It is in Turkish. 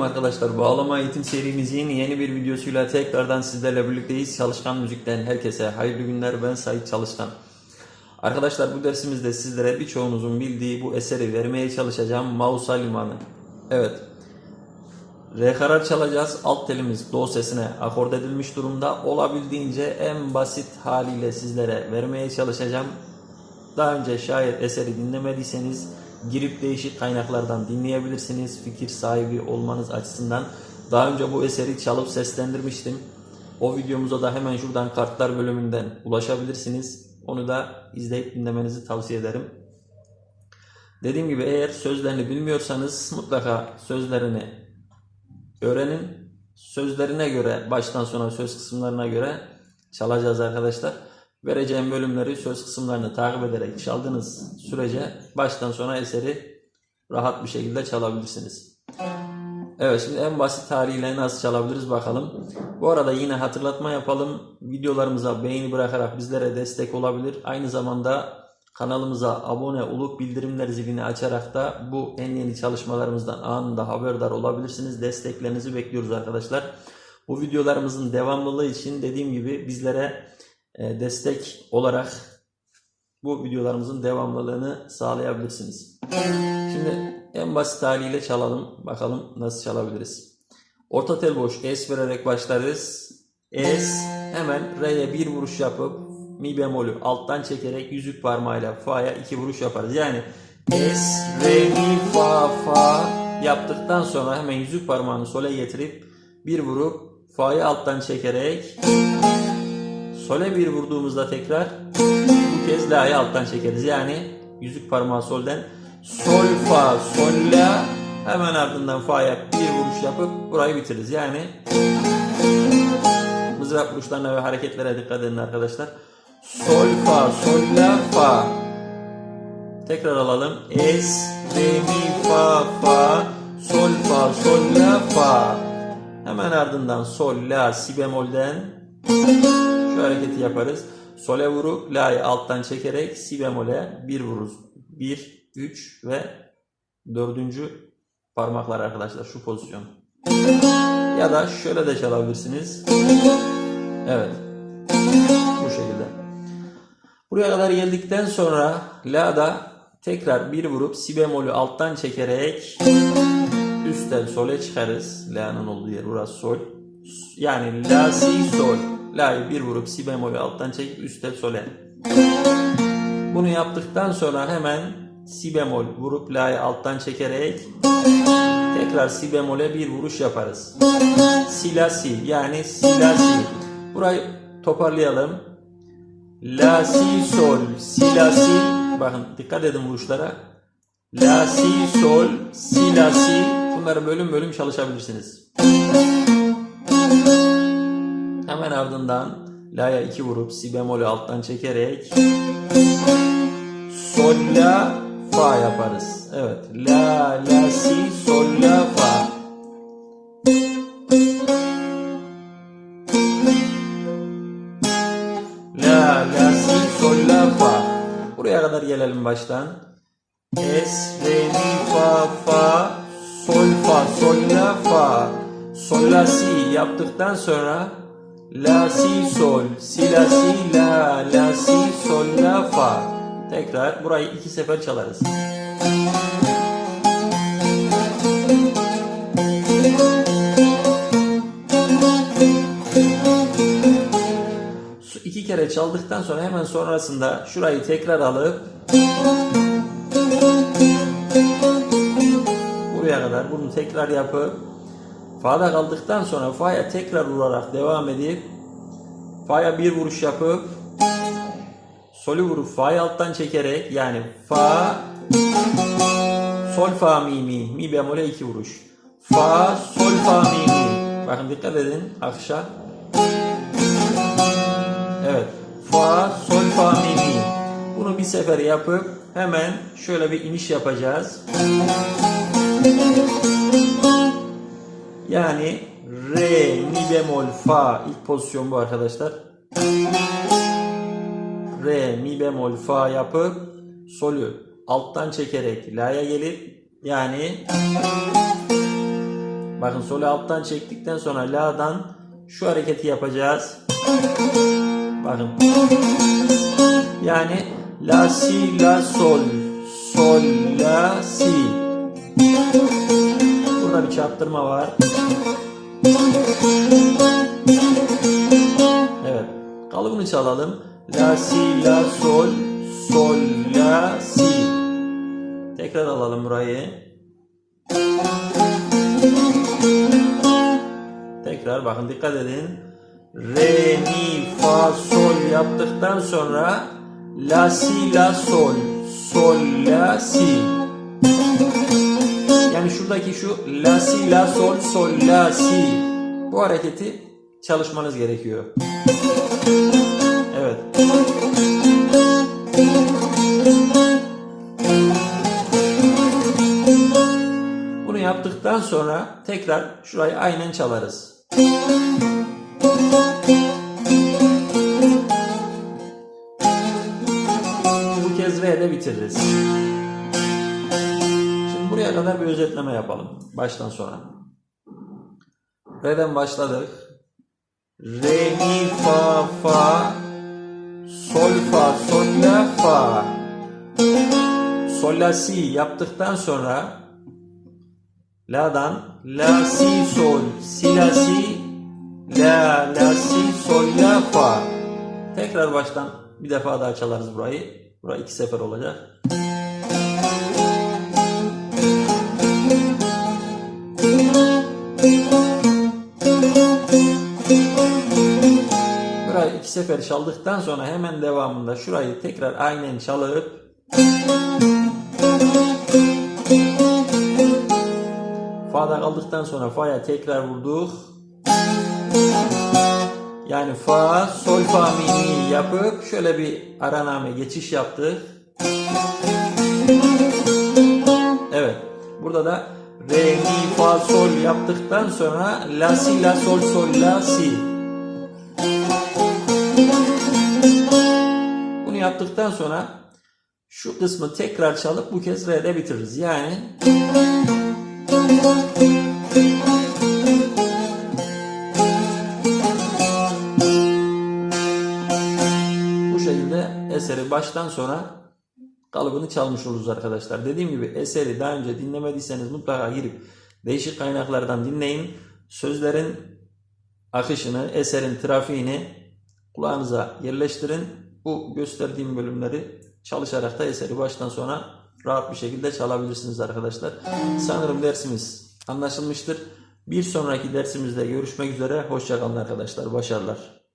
arkadaşlar. Bağlama eğitim serimizin yeni bir videosuyla tekrardan sizlerle birlikteyiz. Çalışkan Müzik'ten herkese hayırlı günler. Ben Sait Çalışkan. Arkadaşlar bu dersimizde sizlere birçoğunuzun bildiği bu eseri vermeye çalışacağım. Mausa Limanı. Evet. Re karar çalacağız. Alt telimiz do sesine akord edilmiş durumda. Olabildiğince en basit haliyle sizlere vermeye çalışacağım. Daha önce şayet eseri dinlemediyseniz girip değişik kaynaklardan dinleyebilirsiniz. Fikir sahibi olmanız açısından. Daha önce bu eseri çalıp seslendirmiştim. O videomuza da hemen şuradan kartlar bölümünden ulaşabilirsiniz. Onu da izleyip dinlemenizi tavsiye ederim. Dediğim gibi eğer sözlerini bilmiyorsanız mutlaka sözlerini öğrenin. Sözlerine göre baştan sona söz kısımlarına göre çalacağız arkadaşlar. Vereceğim bölümleri söz kısımlarını takip ederek çaldığınız sürece baştan sona eseri rahat bir şekilde çalabilirsiniz. Evet şimdi en basit haliyle nasıl çalabiliriz bakalım. Bu arada yine hatırlatma yapalım. Videolarımıza beğeni bırakarak bizlere destek olabilir. Aynı zamanda kanalımıza abone olup bildirimler zilini açarak da bu en yeni çalışmalarımızdan anında haberdar olabilirsiniz. Desteklerinizi bekliyoruz arkadaşlar. Bu videolarımızın devamlılığı için dediğim gibi bizlere destek olarak bu videolarımızın devamlılığını sağlayabilirsiniz. Şimdi en basit haliyle çalalım. Bakalım nasıl çalabiliriz. Orta tel boş es vererek başlarız. Es hemen re'ye bir vuruş yapıp mi bemolü alttan çekerek yüzük parmağıyla fa'ya iki vuruş yaparız. Yani es, re, mi, fa, fa yaptıktan sonra hemen yüzük parmağını sole getirip bir vurup fa'yı alttan çekerek Sole bir vurduğumuzda tekrar bu kez la'yı alttan çekeriz. Yani yüzük parmağı solden sol fa sol la hemen ardından fa'ya bir vuruş yapıp burayı bitiririz. Yani mızrap vuruşlarına ve hareketlere dikkat edin arkadaşlar. Sol fa sol la fa Tekrar alalım. Es, re, mi, fa, fa, sol, fa, sol, la, fa. Hemen ardından sol, la, si bemolden şu hareketi yaparız. Sole vurup la'yı alttan çekerek si bemole bir vururuz. 1, 3 ve dördüncü parmaklar arkadaşlar şu pozisyon. Ya da şöyle de çalabilirsiniz. Evet. Bu şekilde. Buraya kadar geldikten sonra la'da tekrar bir vurup si bemolü alttan çekerek üstten sole çıkarız. La'nın olduğu yer burası sol. Yani la si sol. La'yı bir vurup si bemolü alttan çekip üstte sole. Bunu yaptıktan sonra hemen si bemol vurup la'yı alttan çekerek tekrar si bemole bir vuruş yaparız. Si la si yani si la si. Burayı toparlayalım. La si sol si la si. Bakın dikkat edin vuruşlara. La si sol si la si. Bunları bölüm bölüm çalışabilirsiniz. Hemen ardından la'ya iki vurup si bemolü alttan çekerek sol la fa yaparız. Evet. La la si sol la fa. La la si sol la fa. Buraya kadar gelelim baştan. Es re mi fa fa sol fa sol la fa. Sol la si yaptıktan sonra La si sol, si la si la, la si sol la fa. Tekrar burayı iki sefer çalarız. İki kere çaldıktan sonra hemen sonrasında şurayı tekrar alıp buraya kadar bunu tekrar yapıp Fa'da kaldıktan sonra Fa'ya tekrar vurarak devam edip Fa'ya bir vuruş yapıp Sol'ü vurup Fa'yı alttan çekerek yani Fa Sol Fa Mi Mi Mi bemole iki vuruş. Fa Sol Fa Mi Mi. Bakın dikkat edin akşa Evet Fa Sol Fa Mi Mi. Bunu bir sefer yapıp hemen şöyle bir iniş yapacağız. Yani re, mi bemol, fa ilk pozisyon bu arkadaşlar. Re, mi bemol, fa yapıp solü alttan çekerek la'ya gelip yani Bakın solü alttan çektikten sonra la'dan şu hareketi yapacağız. Bakın. Yani la si la sol sol la si. Burada bir çarptırma var. Evet. Kalıbını çalalım. La si la sol sol la si. Tekrar alalım burayı. Tekrar bakın dikkat edin. Re mi fa sol yaptıktan sonra la si la sol sol la si. Yani şuradaki şu la si la sol sol la si bu hareketi çalışmanız gerekiyor. Evet. Bunu yaptıktan sonra tekrar şurayı aynen çalarız. Bu kez R'de bitiririz. Buraya kadar bir özetleme yapalım. Baştan sona. Re'den başladık. Re, mi, fa, fa, sol, fa, sol, la, fa. Sol, la, si yaptıktan sonra La'dan La, si, sol, si, la, si, La, la, si, sol, la, fa. Tekrar baştan bir defa daha çalarız burayı. Burayı iki sefer olacak. Sefer çaldıktan sonra hemen devamında şurayı tekrar aynen çalıp Fa'da kaldıktan sonra Fa'ya tekrar vurduk. Yani Fa, Sol, Fa, Mi, Mi yapıp şöyle bir araname geçiş yaptık. Evet. Burada da Re, Mi, Fa, Sol yaptıktan sonra La, Si, La, Sol, Sol, La, Si. Bunu yaptıktan sonra şu kısmı tekrar çalıp bu kez Re'de bitiririz. Yani bu şekilde eseri baştan sona kalıbını çalmış oluruz arkadaşlar. Dediğim gibi eseri daha önce dinlemediyseniz mutlaka girip değişik kaynaklardan dinleyin. Sözlerin akışını, eserin trafiğini kulağınıza yerleştirin. Bu gösterdiğim bölümleri çalışarak da eseri baştan sona rahat bir şekilde çalabilirsiniz arkadaşlar. Sanırım dersimiz anlaşılmıştır. Bir sonraki dersimizde görüşmek üzere. Hoşçakalın arkadaşlar. Başarılar.